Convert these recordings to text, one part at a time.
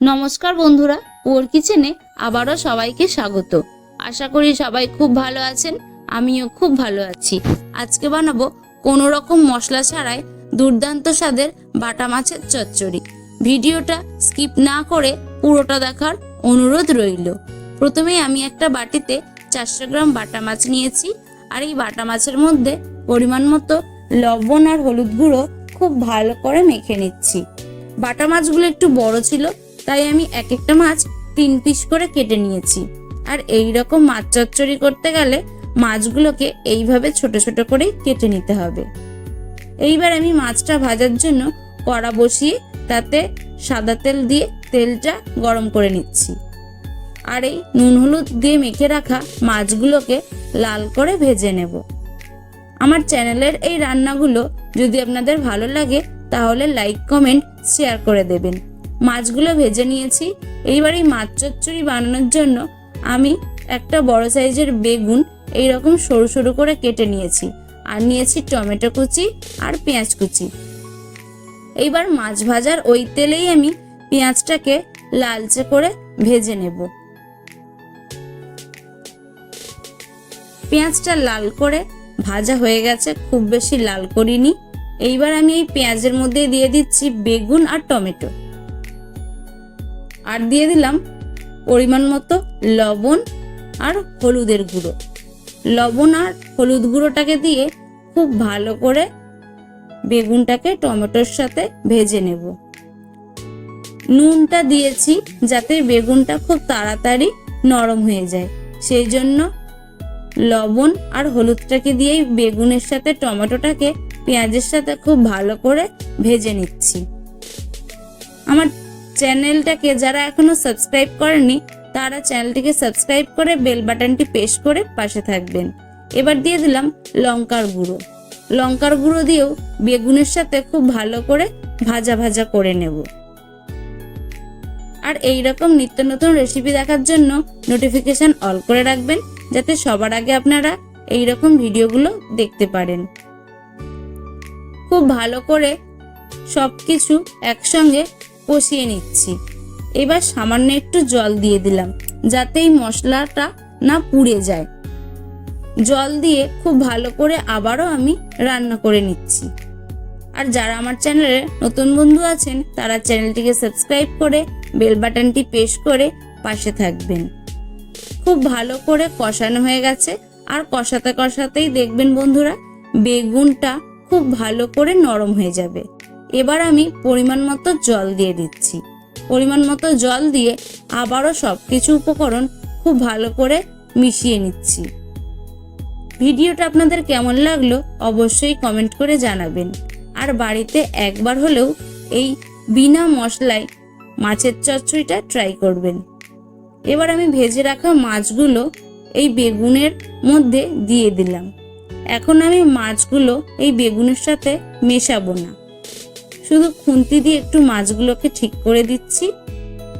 নমস্কার বন্ধুরা ওর কিচেনে আবারও সবাইকে স্বাগত। আশা করি সবাই খুব ভালো আছেন, আমিও খুব ভালো আছি। আজকে বানাবো কোনো রকম মশলা ছাড়াই দুর্দান্ত স্বাদের বাটা মাছের চচ্চড়ি। ভিডিওটা স্কিপ না করে পুরোটা দেখার অনুরোধ রইল। প্রথমে আমি একটা বাটিতে চারশো গ্রাম বাটা মাছ নিয়েছি, আর এই বাটা মাছের মধ্যে পরিমাণ মতো লবণ আর হলুদ গুঁড়ো খুব ভালো করে মেখে নিচ্ছি। বাটা মাছগুলো একটু বড় ছিল তাই আমি এক একটা মাছ তিন পিস করে কেটে নিয়েছি। আর এই রকম মাছ চচ্চড়ি করতে গেলে মাছগুলোকে এইভাবে ছোট ছোট করে কেটে নিতে হবে। এইবার আমি মাছটা ভাজার জন্য কড়া বসিয়ে তাতে সাদা তেল দিয়ে তেলটা গরম করে নিচ্ছি। আর এই নুন হলুদ দিয়ে মেখে রাখা মাছগুলোকে লাল করে ভেজে নেব। আমার চ্যানেলের এই রান্নাগুলো যদি আপনাদের ভালো লাগে তাহলে লাইক, কমেন্ট, শেয়ার করে দেবেন। মাছগুলো ভেজে নিয়েছি। এইবার এই মাছ চচ্চড়ি বানানোর জন্য আমি একটা বড় সাইজের বেগুন এই রকম সরু সরু করে কেটে নিয়েছি। আর নিয়েছি টমেটো কুচি আর পেঁয়াজ কুচি। এইবার মাছ ভাজার ওই তেলেই আমি পেঁয়াজটাকে লালচে করে ভেজে নেব। পেঁয়াজটা লাল করে ভাজা হয়ে গেছে, খুব বেশি লাল করিনি। এইবার আমি এই পেঁয়াজের মধ্যে দিয়ে দিচ্ছি বেগুন আর টমেটো। আর দিয়ে দিলাম পরিমাণ মতো লবণ আর হলুদের গুঁড়ো। লবণ আর হলুদ গুঁড়োটাকে দিয়ে খুব ভালো করে বেগুনটাকে টমেটোর সাথে ভেজে নেব। নুনটা দিয়েছি যাতে বেগুনটা খুব তাড়াতাড়ি নরম হয়ে যায়। সেই জন্য লবণ আর হলুদটাকে দিয়েই বেগুনের সাথে টমেটোটাকে পেঁয়াজের সাথে খুব ভালো করে ভেজে নিচ্ছি। আমার চ্যানেলটাকে যারা এখনও সাবস্ক্রাইব করেনি তারা চ্যানেলটিকে সাবস্ক্রাইব করে বেল বাটনটি প্রেস করে পাশে থাকবেন। এবার দিয়ে দিলাম লঙ্কার গুঁড়ো। লঙ্কার গুঁড়ো দিয়েও বেগুনের সাথে খুব ভালো করে ভাজা ভাজা করে নেব। আর এই রকম নিত্য নতুন রেসিপি দেখার জন্য নোটিফিকেশন অল করে রাখবেন, যাতে সবার আগে আপনারা এই রকম ভিডিওগুলো দেখতে পারেন। খুব ভালো করে সব কিছু একসঙ্গে কষিয়ে নিচ্ছি। এবার সামান্য একটু জল দিয়ে দিলাম, যাতে এই মশলাটা না পুড়ে যায়। জল দিয়ে খুব ভালো করে আবারও আমি রান্না করে নিচ্ছি। আর যারা আমার চ্যানেলে নতুন বন্ধু আছেন, তারা চ্যানেলটিকে সাবস্ক্রাইব করে বেল বাটনটি প্রেস করে পাশে থাকবেন। খুব ভালো করে কষানো হয়ে গেছে। আর কষাতে কষাতেই দেখবেন বন্ধুরা, বেগুনটা খুব ভালো করে নরম হয়ে যাবে। এবার আমি পরিমাণ মতো জল দিয়ে দিচ্ছি। পরিমাণ মতো জল দিয়ে আবারও সব কিছু উপকরণ খুব ভালো করে মিশিয়ে নিচ্ছি। ভিডিওটা আপনাদের কেমন লাগল অবশ্যই কমেন্ট করে জানাবেন। আর বাড়িতে একবার হলেও এই বিনা মশলায় মাছের চচ্চড়িটা ট্রাই করবেন। এবার আমি ভেজে রাখা মাছগুলো এই বেগুনের মধ্যে দিয়ে দিলাম। এখন আমি মাছগুলো এই বেগুনের সাথে মেশাবো না। শুধু খুন্তি দিয়ে একটু মাছগুলোকে ঠিক করে দিচ্ছি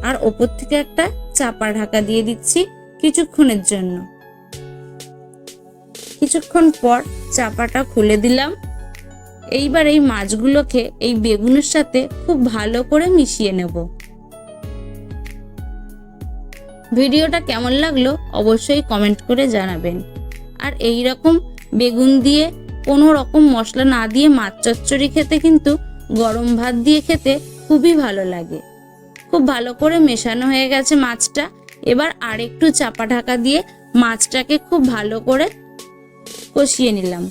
আর ওপর থেকে একটা চাপা ঢাকা দিয়ে দিচ্ছি কিছুক্ষণের জন্য। কিছুক্ষণ পর চাপাটা খুলে দিলাম। এইবার এই মাছগুলোকে এই বেগুনের সাথে খুব ভালো করে মিশিয়ে নেব। ভিডিওটা কেমন লাগল অবশ্যই কমেন্ট করে জানাবেন। আর এই রকম বেগুন দিয়ে কোনো রকম মশলা না দিয়ে মাছ চচ্চড়ি খেতে কিন্তু গরম ভাত দিয়ে খেতে খুবই ভালো লাগে। খুব ভালো করে মেশানো হয়ে গেছে মাছটা। এবার আরেকটু চাপা ঢাকা দিয়ে মাছটাকে খুব ভালো করে কষিয়ে নিলাম।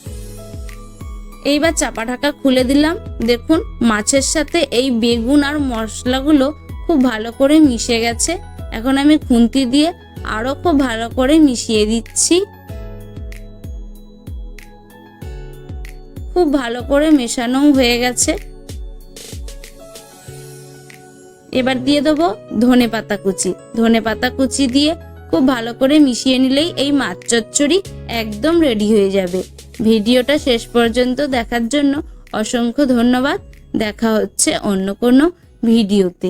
এইবার চাপা ঢাকা খুলে দিলাম। দেখুন, মাছের সাথে এই বেগুন আর মশলাগুলো খুব ভালো করে মিশে গেছে। এখন আমি খুন্তি দিয়ে আরও খুব ভালো করে মিশিয়ে দিচ্ছি। খুব ভালো করে মেশানো হয়ে গেছে। এবার দিয়ে দেবো ধনে পাতা কুচি। ধনে পাতা কুচি দিয়ে খুব ভালো করে মিশিয়ে নিলেই এই মাছ চচ্চড়ি একদম রেডি হয়ে যাবে। ভিডিওটা শেষ পর্যন্ত দেখার জন্য অসংখ্য ধন্যবাদ। দেখা হচ্ছে অন্য কোনো ভিডিওতে।